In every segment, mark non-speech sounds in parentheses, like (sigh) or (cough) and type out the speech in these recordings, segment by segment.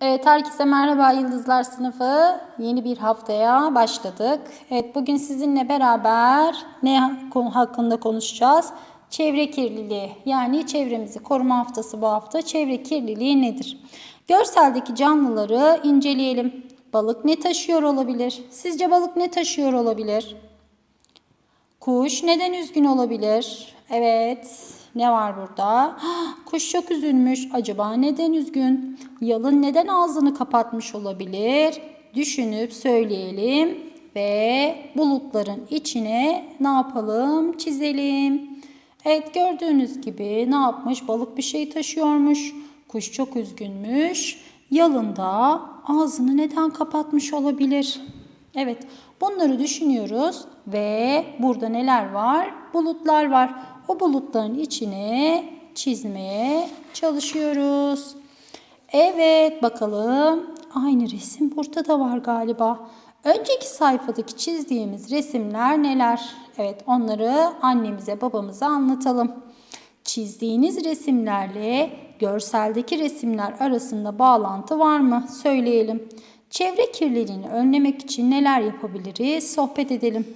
Evet, herkese merhaba Yıldızlar sınıfı. Yeni bir haftaya başladık. Evet, bugün sizinle beraber ne hakkında konuşacağız? Çevre kirliliği. Yani çevremizi koruma haftası bu hafta. Çevre kirliliği nedir? Görseldeki canlıları inceleyelim. Balık ne taşıyor olabilir? Sizce balık ne taşıyor olabilir? Kuş neden üzgün olabilir? Evet. Ne var burada? (gasps) Kuş çok üzülmüş. Acaba neden üzgün? Yalın neden ağzını kapatmış olabilir? Düşünüp söyleyelim ve bulutların içine ne yapalım? Çizelim. Evet gördüğünüz gibi ne yapmış? Balık bir şey taşıyormuş. Kuş çok üzgünmüş. Yalın da ağzını neden kapatmış olabilir? Evet, bunları düşünüyoruz ve burada neler var? Bulutlar var. O bulutların içine çizmeye çalışıyoruz. Evet, bakalım. Aynı resim burada da var galiba. Önceki sayfadaki çizdiğimiz resimler neler? Evet, onları annemize, babamıza anlatalım. Çizdiğiniz resimlerle görseldeki resimler arasında bağlantı var mı? Söyleyelim. Çevre kirliliğini önlemek için neler yapabiliriz? Sohbet edelim.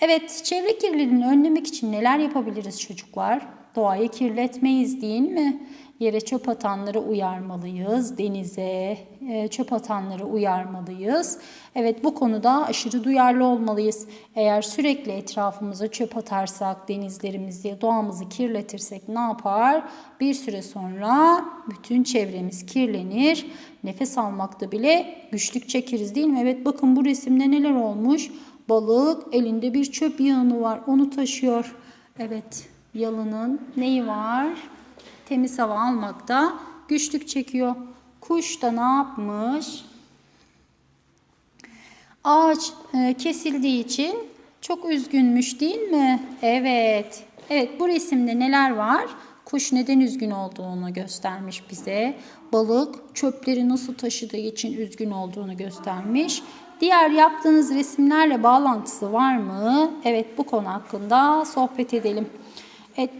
Evet, çevre kirliliğini önlemek için neler yapabiliriz çocuklar? Doğayı kirletmeyiz değil mi? Yere çöp atanları uyarmalıyız, denize e, çöp atanları uyarmalıyız. Evet bu konuda aşırı duyarlı olmalıyız. Eğer sürekli etrafımıza çöp atarsak, denizlerimizi, doğamızı kirletirsek ne yapar? Bir süre sonra bütün çevremiz kirlenir. Nefes almakta bile güçlük çekeriz değil mi? Evet bakın bu resimde neler olmuş? Balık elinde bir çöp yığını var. Onu taşıyor. Evet yalının neyi var? Temiz hava almakta güçlük çekiyor. Kuş da ne yapmış? Ağaç e, kesildiği için çok üzgünmüş değil mi? Evet. Evet bu resimde neler var? Kuş neden üzgün olduğunu göstermiş bize. Balık çöpleri nasıl taşıdığı için üzgün olduğunu göstermiş. Diğer yaptığınız resimlerle bağlantısı var mı? Evet bu konu hakkında sohbet edelim. Evet,